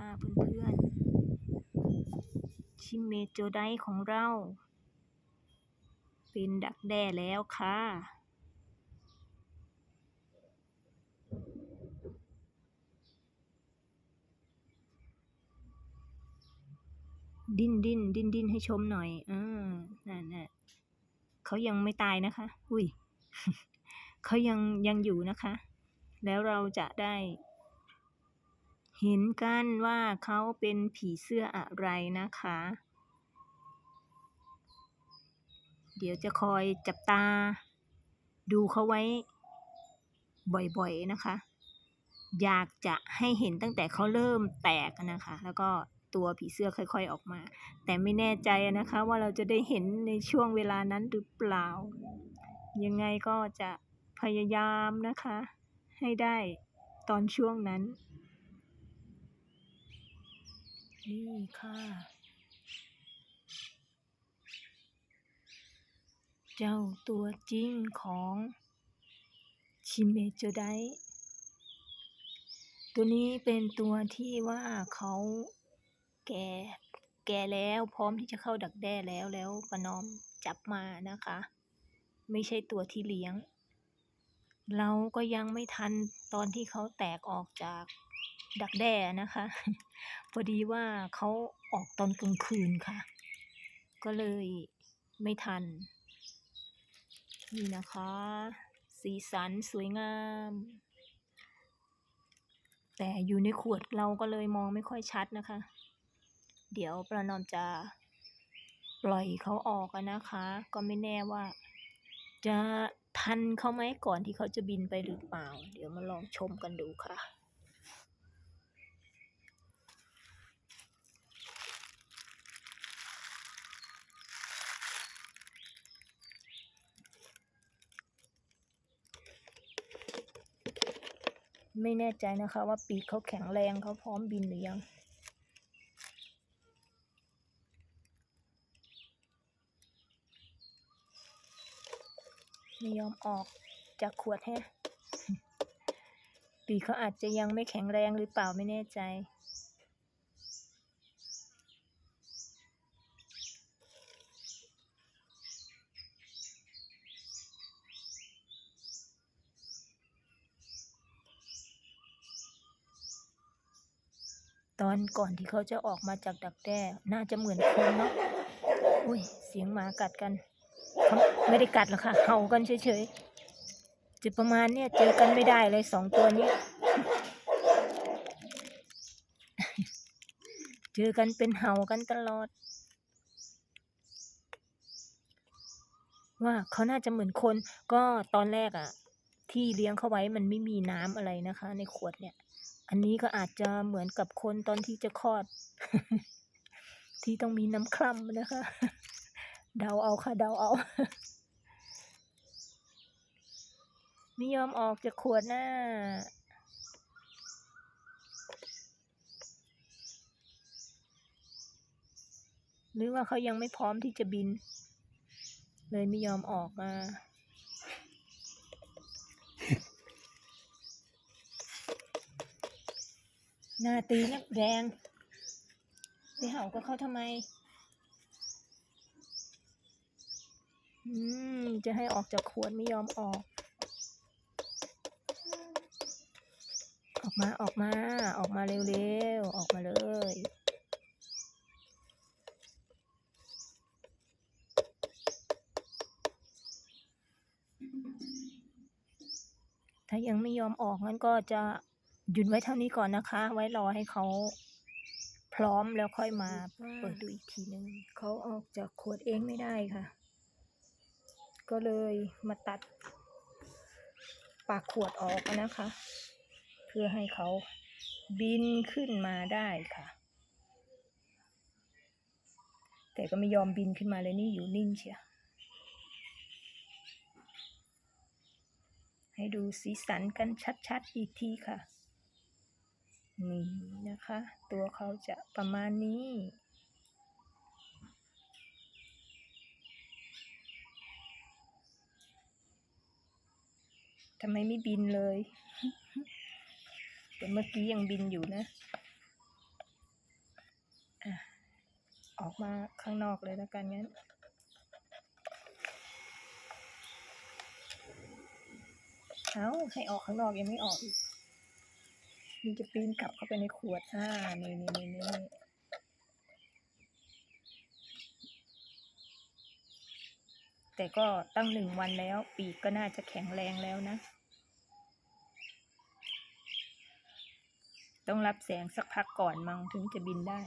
ค่ะเพื่อนๆ ชิมเมโจไดของเรา เป็นดักแด้แล้วค่ะ ดิ้นดิ้นดิ้นดิ้นให้ชมหน่อยเออานั่นน่ะเขายังไม่ตายนะคะ อุ้ยเขายังยังอยู่นะคะ แล้วเราจะได้ เห็นกันว่าเขาเป็นผีเสื้ออะไรนะคะ เดี๋ยวจะคอยจับตา ดูเขาไว้ บ่อยๆนะคะ อยากจะให้เห็นตั้งแต่เขาเริ่มแตกนะคะ แล้วก็ตัวผีเสื้อค่อยๆออกมา แต่ไม่แน่ใจนะคะ ว่าเราจะได้เห็นในช่วงเวลานั้นหรือเปล่า ยังไงก็จะพยายามนะคะ ให้ได้ตอนช่วงนั้น นี่ค่ะ เจ้าตัวจริงของชิเมโจไดตัวนี้เป็นตัวที่ว่าเขาแก่แก่แล้วพร้อมที่จะเข้าดักแด้แล้วแล้วประนอมจับมานะคะ ไม่ใช่ตัวที่เลี้ยง เราก็ยังไม่ทันตอนที่เขาแตกออกจาก ดักแด้นะคะพอดีว่าเขาออกตอนกลางคืนค่ะ ก็เลยไม่ทัน นี่นะคะ สีสันสวยงาม แต่อยู่ในขวดเราก็เลยมองไม่ค่อยชัดนะคะ เดี๋ยวประนอมจะปล่อยเขาออกอะนะคะ ก็ไม่แน่ว่า จะทันเขาไหมก่อนที่เขาจะบินไปหรือเปล่า เดี๋ยวมาลองชมกันดูค่ะ ไม่แน่ใจนะคะว่าปีกเขาแข็งแรงเขาพร้อมบินหรือยังไม่ยอมออกจากขวดแฮะปีกเขาอาจจะยังไม่แข็งแรงหรือเปล่าไม่แน่ใจ ตอนก่อนที่เขาจะออกมาจากดักแด้น่าจะเหมือนคนเนาะอุ้ยเสียงหมากัดกัน ไม่ได้กัดหรอกค่ะเห่ากันเฉยๆจะประมาณเนี้ยเจอกันไม่ได้เลยสองตัวนี้ เจอกันเป็นเห่ากันตลอด ว่าเขาน่าจะเหมือนคนก็ตอนแรกอะที่เลี้ยงเขาไว้มันไม่มีน้ำอะไรนะคะ ในขวดเนี่ย อันนี้ก็อาจจะเหมือนกับคนตอนที่จะคลอด ที่ต้องมีน้ำคร่ำนะคะ เดาเอาค่ะเดาเอาไม่ยอมออกจากขวดหน้า หรือว่าเขายังไม่พร้อมที่จะบิน เลยไม่ยอมออกมา หน้าตีนักแรงไปเห่าก็เขาทำไม อืม จะให้ออกจากขวดไม่ยอมออก ออกมาออกมา ออกมาเร็วๆ ออกมาเลยถ้ายังไม่ยอมออกงั้นก็จะ หยุดไว้เท่านี้ก่อนนะคะ ไว้รอให้เขาพร้อมแล้วค่อยมาเปิดดูอีกทีนึงเขาออกจากขวดเองไม่ได้ค่ะ ก็เลยมาตัด ปากขวดออกนะคะ เพื่อให้เขาบินขึ้นมาได้ค่ะ แต่ก็ไม่ยอมบินขึ้นมาเลยนี่อยู่นิ่งเชียวให้ดูสีสันกันชัดๆอีกทีค่ะ นี่นะคะ ตัวเขาจะประมาณนี้ ทำไมไม่บินเลย แต่เมื่อกี้ยังบินอยู่นะอะออกมาข้างนอกเลยแล้วกันงั้นเอาให้ออกข้างนอกยังไม่ออกอีก มันจะปีนกลับเข้าไปในขวดอ่านี่นี่นี่นี่แต่ก็ตั้งหนึ่งวันแล้ว ปีกก็น่าจะแข็งแรงแล้วนะ ต้องรับแสงสักพักก่อนมั้งถึงจะบินได้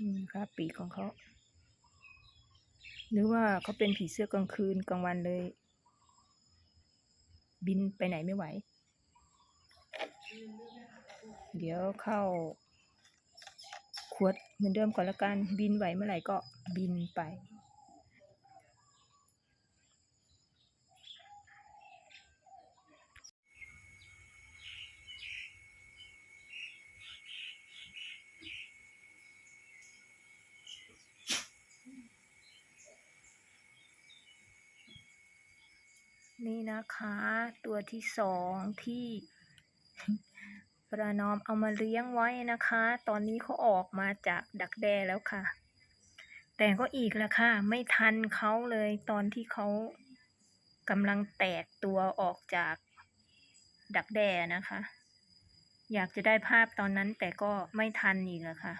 อืมครับปีกของเขา หรือว่าเขาเป็นผีเสื้อกลางคืนกลางวันเลย บินไปไหนไม่ไหว เดี๋ยวเข้า ขวดเหมือนเดิมก่อนละกัน บินไหวเมื่อไหร่ก็บินไป นี่นะคะ ตัวที่สองที่ ประนอมเอามาเลี้ยงไว้นะคะ ตอนนี้เขาออกมาจากดักแด้แล้วค่ะ แต่ก็อีกแล้วค่ะ ไม่ทันเขาเลยตอนที่เขากำลังแตกตัวออกจากดักแด้นะคะ อยากจะได้ภาพตอนนั้นแต่ก็ไม่ทันอีกแล้วค่ะ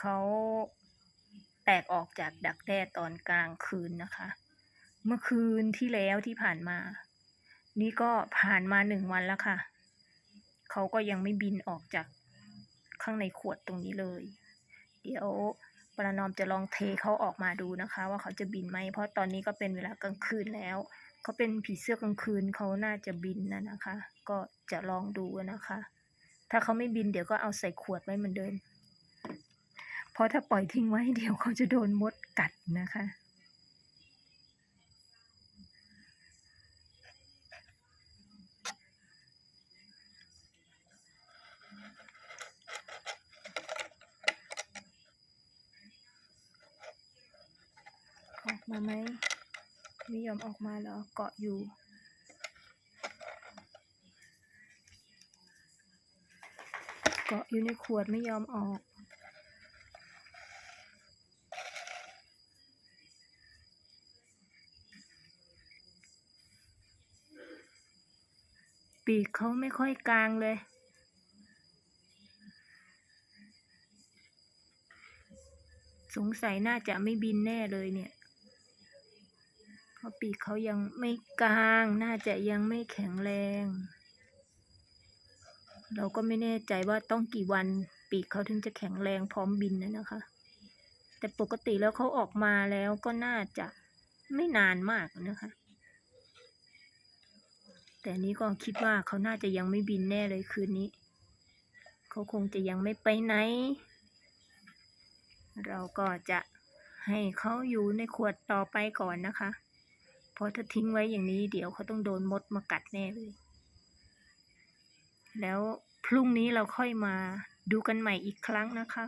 เขาแตกออกจากดักแด้ตอนกลางคืนนะคะ เมื่อคืนที่แล้วที่ผ่านมา นี่ก็ผ่านมาหนึ่งวันแล้วค่ะ เขาก็ยังไม่บินออกจากข้างในขวดตรงนี้เลย เดี๋ยวประนอมจะลองเทเขาออกมาดูนะคะ ว่าเขาจะบินไหม เพราะตอนนี้ก็เป็นเวลากลางคืนแล้ว เขาเป็นผีเสื้อกลางคืนเขาน่าจะบินนะนะคะ ก็จะลองดูนะคะ ถ้าเขาไม่บินเดี๋ยวก็เอาใส่ขวดไว้เหมือนเดิม เพราะถ้าปล่อยทิ้งไว้เดี๋ยวเขาจะโดนมดกัดนะคะ อกมาไหมไม่ยอมออกมาเหรอเกาะอยู่ เกาะอยู่ในขวดไม่ยอมออกปีกเขาไม่ค่อยกลางเลย สงสัยน่าจะไม่บินแน่เลยเนี่ย เพราะปีกเขายังไม่กลาง น่าจะยังไม่แข็งแรง เราก็ไม่แน่ใจว่าต้องกี่วันปีกเขาถึงจะแข็งแรงพร้อมบินนะนะคะ แต่ปกติแล้วเขาออกมาแล้วก็น่าจะไม่นานมากนะคะ แต่นี้ก็คิดว่าเขาน่าจะยังไม่บินแน่เลยคืนนี้ เขาคงจะยังไม่ไปไหน เราก็จะให้เขาอยู่ในขวดต่อไปก่อนนะคะ เพราะถ้าทิ้งไว้อย่างนี้เดี๋ยวเขาต้องโดนมดมากัดแน่เลย แล้วพรุ่งนี้เราค่อยมาดูกันใหม่อีกครั้งนะคะ